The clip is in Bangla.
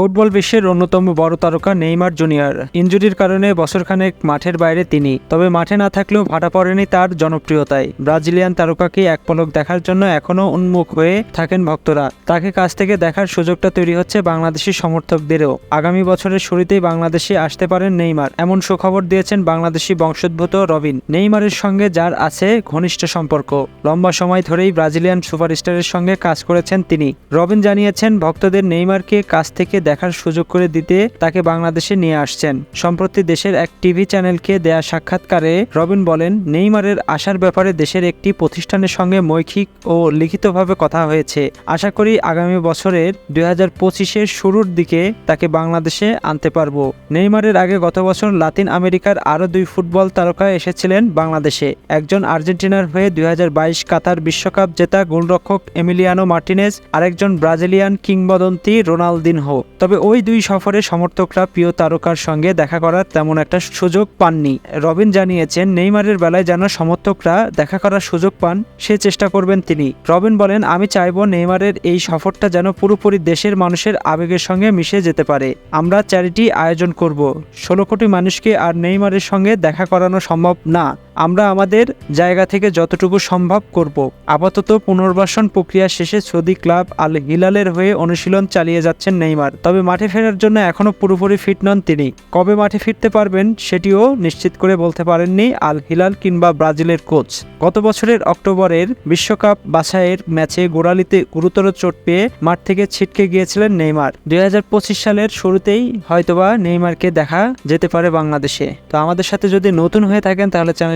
ফুটবল বিশ্বের অন্যতম বড় তারকা নেইমার জুনিয়র। ইনজুরির কারণে বছরখানেক মাঠের বাইরে তিনি, তবে মাঠে না থাকলেও ভাটা পড়েনি তার জনপ্রিয়তায়। ব্রাজিলিয়ান তারকাকে এক পলক দেখার জন্য এখনও উন্মুখ হয়ে থাকেন ভক্তরা। তাকে কাছ থেকে দেখার সুযোগটা তৈরি হচ্ছে বাংলাদেশি সমর্থকদেরও। আগামী বছরের শুরুতেই বাংলাদেশে আসতে পারেন নেইমার। এমন সুখবর দিয়েছেন বাংলাদেশি বংশোদ্ভূত রবিন। নেইমারের সঙ্গে যার আছে ঘনিষ্ঠ সম্পর্ক। লম্বা সময় ধরেই ব্রাজিলিয়ান সুপারস্টারের সঙ্গে কাজ করেছেন তিনি। রবিন জানিয়েছেন, ভক্তদের নেইমারকে কাছ থেকে দেখার সুযোগ করে দিতে তাকে বাংলাদেশে নিয়ে আসছেন। সম্প্রতি দেশের এক টিভি চ্যানেলকে দেয়া সাক্ষাৎকারে রবিন বলেন, নেইমারের আসার ব্যাপারে দেশের একটি প্রতিষ্ঠানের সঙ্গে মৌখিক ও লিখিতভাবে কথা হয়েছে। আশা করি আগামী বছরের দুই পঁচিশের শুরুর দিকে তাকে বাংলাদেশে আনতে পারব। নেইমারের আগে গত বছর লাতিন আমেরিকার আরও দুই ফুটবল তারকা এসেছিলেন বাংলাদেশে। একজন আর্জেন্টিনার হয়ে দুই হাজার বাইশ কাতার বিশ্বকাপ জেতা গোলরক্ষক এমিলিয়ানো মার্টিনেজ, আরেকজন ব্রাজিলিয়ান কিংবদন্তি রোনালদিনহো। তবে ওই দুই সফরে সমর্থকরা প্রিয় তারকার সঙ্গে দেখা করার তেমন একটা সুযোগ পাননি। রবিন জানিয়েছেন, নেইমারের বেলায় যেন সমর্থকরা দেখা করার সুযোগ পান, সে চেষ্টা করবেন তিনি। রবিন বলেন, আমি চাইব নেইমারের এই সফরটা যেন পুরোপুরি দেশের মানুষের আবেগের সঙ্গে মিশে যেতে পারে। আমরা চ্যারিটি আয়োজন করব। ষোলো কোটি মানুষকে আর নেইমারের সঙ্গে দেখা করানো সম্ভব না। আমরা আমাদের জায়গা থেকে যতটুকু সম্ভব করব। আপাতত পুনর্বাসন প্রক্রিয়া শেষে সৌদি ক্লাব আল হিলালের হয়ে অনুশীলন চালিয়ে যাচ্ছেন নেইমার। তবে মাঠে ফেরার জন্য এখনও পুরোপুরি ফিট নন তিনি। কবে মাঠে ফিরতে পারবেন সেটিও নিশ্চিত করে বলতে পারেননি আল হিলাল কিংবা ব্রাজিলের কোচ। গত বছরের অক্টোবরের বিশ্বকাপ বাছাইয়ের ম্যাচে গোড়ালিতে গুরুতর চোট পেয়ে মাঠ থেকে ছিটকে গিয়েছিলেন নেইমার। দুই হাজার পঁচিশ সালের শুরুতেই হয়তোবা নেইমারকে দেখা যেতে পারে বাংলাদেশে। তো আমাদের সাথে যদি নতুন হয়ে থাকেন তাহলে